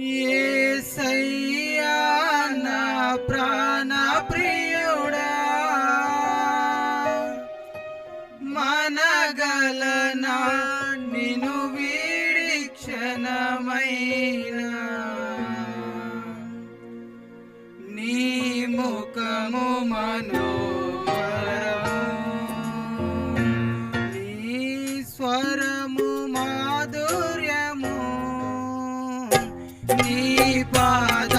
యేసయ్యా నా ప్రాణ ప్రియుడా. మనగలనా నిను వీడి క్షణమైన. నీ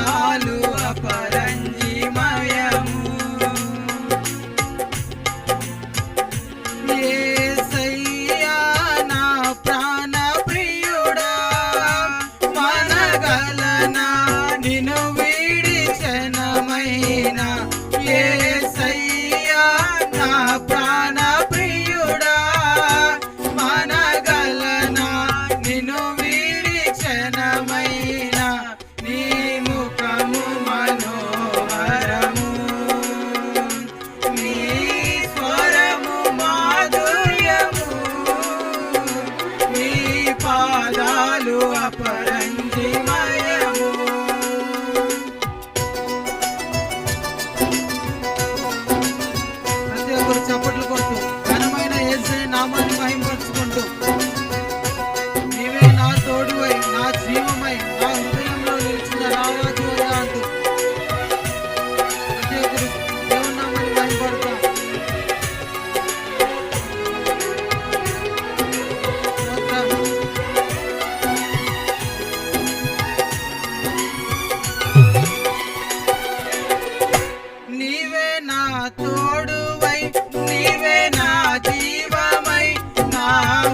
తోడువై నీవే నా జీవమై. నా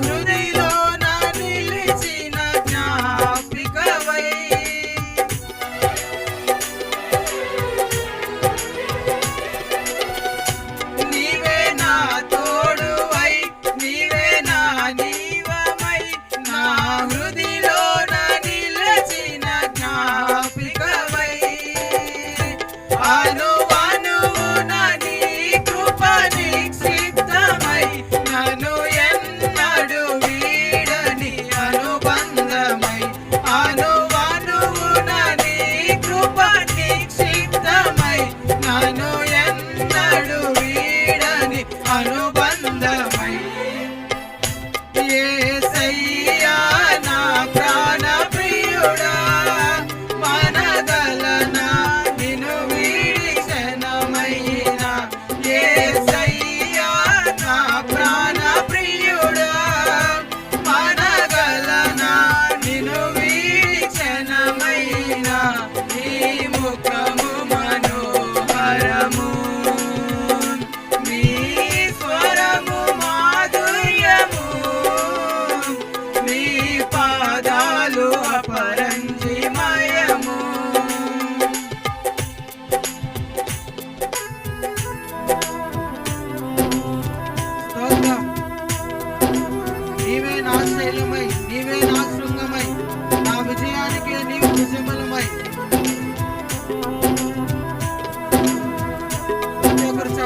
హృదయలో నా నిలిచిన జ్ఞాపికవై. నీవే నా తోడువై నీవే నా జీవమై. నా హృదయలో నా నిలిచిన జ్ఞాపికవై.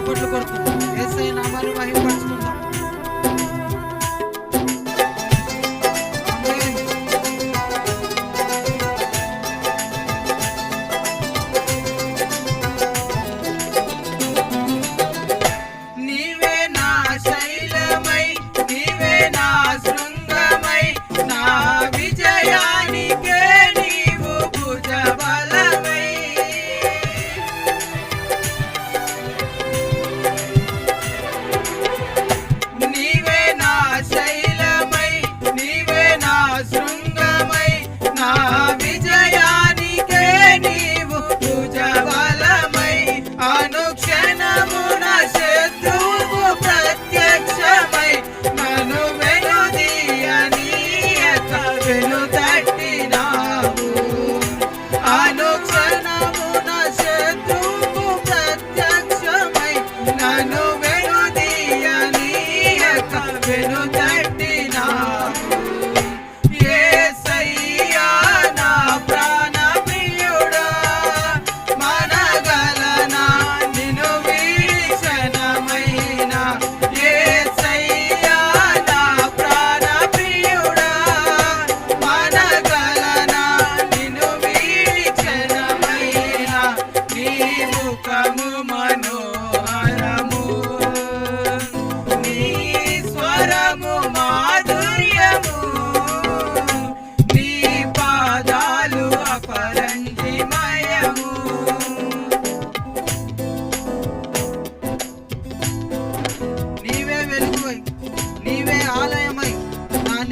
కొట్లు కొడుతుంది ఎస్ఐ నామాన్ని మహిమ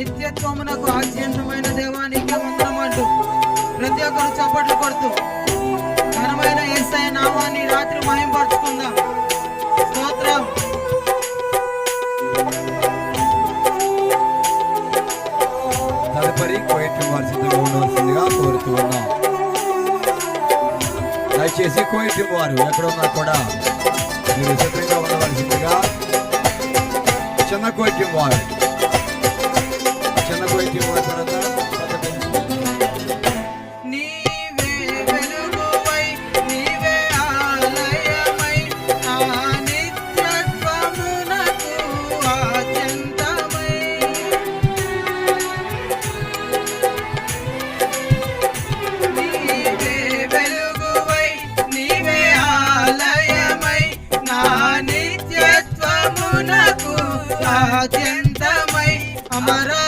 నిత్యత్వమునకు ఆద్యంతమైన దేవానికి వందనమంటూ ప్రతి ఒక్కరు చప్పట్లు కొడుతూ ఘనమైన ఏసయ నామాన్ని రాత్రి మయంపరుచుకుందాం స్తోత్రం. దయచేసి కోయిట్ వారు ఎక్కడున్నా కూడా మీరు సిద్ధంగా ఉండవలసిందిగా చిన్న కోయిట్ వారు అత్యంతమై అమరా